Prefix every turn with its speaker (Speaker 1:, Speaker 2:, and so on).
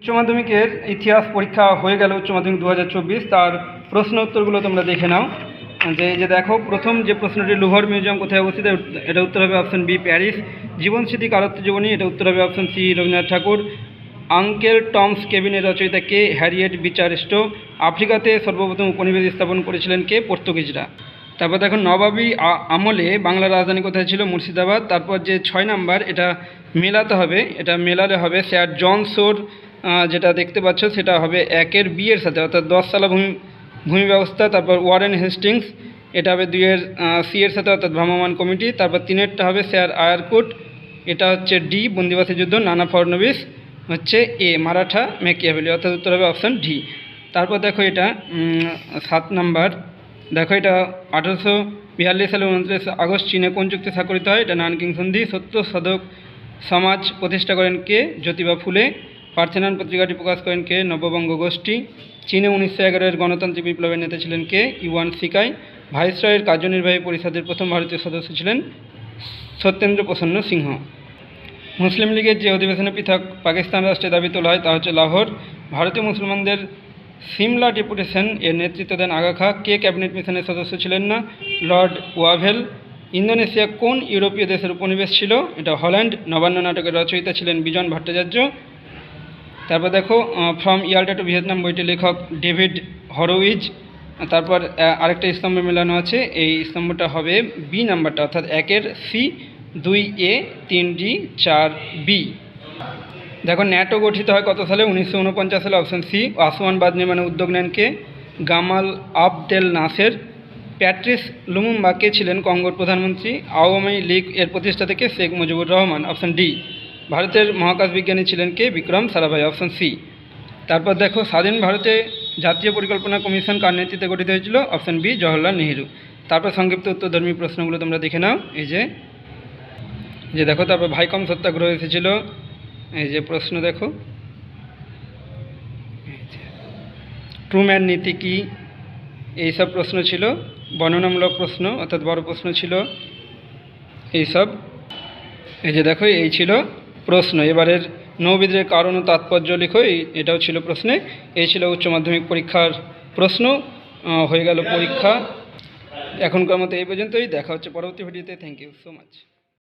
Speaker 1: উচ্চ মাধ্যমিকের ইতিহাস পরীক্ষা হয়ে গেল উচ্চ মাধ্যমিক দু হাজার চব্বিশ। তার প্রশ্ন উত্তরগুলো তোমরা দেখে নাও। যে যে দেখো প্রথম যে প্রশ্নটি লুভর মিউজিয়াম কোথায় অবস্থিত? এটা উত্তর হবে অপশন বি প্যারিস জীবনস্মৃতি কারত্ব জীবনী এটা উত্তর হবে option C Rabindranath Thakur. Uncle Tom's কেবিনের রচয়িতা কে? হ্যারিয়েট বিচারিস্টো আফ্রিকাতে সর্বপ্রথম উপনিবেশ স্থাপন করেছিলেন কে? পর্তুগিজরা। তারপর দেখো নবাবী আমলে বাংলার রাজধানী কোথায় ছিল? মুর্শিদাবাদ। তারপর যে ছয় নাম্বার এটা মেলাতে হবে। এটা মেলালে হবে স্যার জন সোর আহ, যেটা দেখতে পাচ্ছ সেটা হবে একের বিয়ের সাথে, অর্থাৎ দশ সালা ভূমি ভূমি ব্যবস্থা, তারপর ওয়ারেন হেস্টিংস, এটা হবে দুইয়ের সি এর সাথে, অর্থাৎ ভ্রাম্যমাণ কমিটি, তারপর তিনেরটা হবে স্যার আয়ারকুট, এটা হচ্ছে ডি, বন্দিবাসী যুদ্ধ, নানা ফড়নবিস, হচ্ছে এ, মারাঠা মেকিয়াভেলি অর্থাৎ উত্তর হবে অপশান ডি। তারপর দেখো এটা সাত নাম্বার, দেখো এটা আঠারোশো বিয়াল্লিশ সালে উনত্রিশ আগস্ট চীনে কোন চুক্তি স্বাক্ষরিত হয়? এটা নানকিং সন্ধি, সত্য সাধক সমাজ প্রতিষ্ঠা করেন কে? জ্যোতিবা ফুলে। পার্থেনান পত্রিকাটি প্রকাশ করেন কে? নববঙ্গ গোষ্ঠী। চীনে উনিশশো এগারোর গণতান্ত্রিক বিপ্লবের নেতা ছিলেন কে? ইউয়ান সিকাই। ভাইসরয়ের কার্যনির্বাহী পরিষদের প্রথম ভারতীয় সদস্য ছিলেন সত্যেন্দ্র প্রসন্ন সিংহ। মুসলিম লীগের যে অধিবেশনে পৃথক পাকিস্তান রাষ্ট্রে দাবি তোলা হয় তা হচ্ছে লাহোর। ভারতীয় মুসলমানদের সিমলা ডেপুটেশন এর নেতৃত্ব দেন আগা খা। কে ক্যাবিনেট মিশনের সদস্য ছিলেন না? Lord Wavell. ইন্দোনেশিয়া কোন ইউরোপীয় দেশের উপনিবেশ ছিল? এটা হল্যান্ড। নবান্ন নাটকের রচয়িতা ছিলেন বিজন ভট্টাচার্য। তারপর দেখো ফ্রম ইয়াল্টা টু ভিয়েতনাম বইটি লেখক ডেভিড হরোইজ তারপর আরেকটা স্তম্ভ মেলানো আছে, এই স্তম্ভটা হবে বি নাম্বারটা অর্থাৎ একের সি দুই এ তিন ডি চার বি দেখো, ন্যাটো গঠিত হয় কত সালে? উনিশশো উনপঞ্চাশ সালে অপশন সি আসওয়ান বাঁধ নির্মাণে উদ্যোগ নেন কে? Gamal Abdel Nasser. Patrice Lumumba কে ছিলেন কঙ্গোর প্রধানমন্ত্রী। আওয়ামী লীগ এর প্রতিষ্ঠা থেকে শেখ মুজিবুর রহমান। অপশন ডি ভারতের মহাকাশ বিজ্ঞানী ছিলেন কে? বিক্রম সারাভাই অপশন সি তারপর দেখো, স্বাধীন ভারতে জাতীয় পরিকল্পনা কমিশন কার নেতৃত্বে গঠিত হয়েছিল? Option B Jawaharlal Nehru. তারপর সংক্ষিপ্ত উত্তরধর্মী প্রশ্নগুলো তোমরা দেখে নাও। এই যে যে দেখো, তারপর ভাইকম সত্যাগ্রহ এসেছিল। এই যে প্রশ্ন দেখো। ট্রুম্যান নীতি কী? এইসব প্রশ্ন ছিল। বর্ণনামূলক প্রশ্ন, অর্থাৎ বড় প্রশ্ন ছিল। এইসব এই যে দেখো, এই ছিল প্রশ্ন। এবারের নৌবিদের কারণ ও তাৎপর্য লিখো এটাও ছিল প্রশ্নে। এই ছিল উচ্চ মাধ্যমিক পরীক্ষার প্রশ্ন। হয়ে গেল পরীক্ষা। এখনকার মতো এই পর্যন্তই। দেখা হচ্ছে পরবর্তী ভিডিওতে। Thank you so much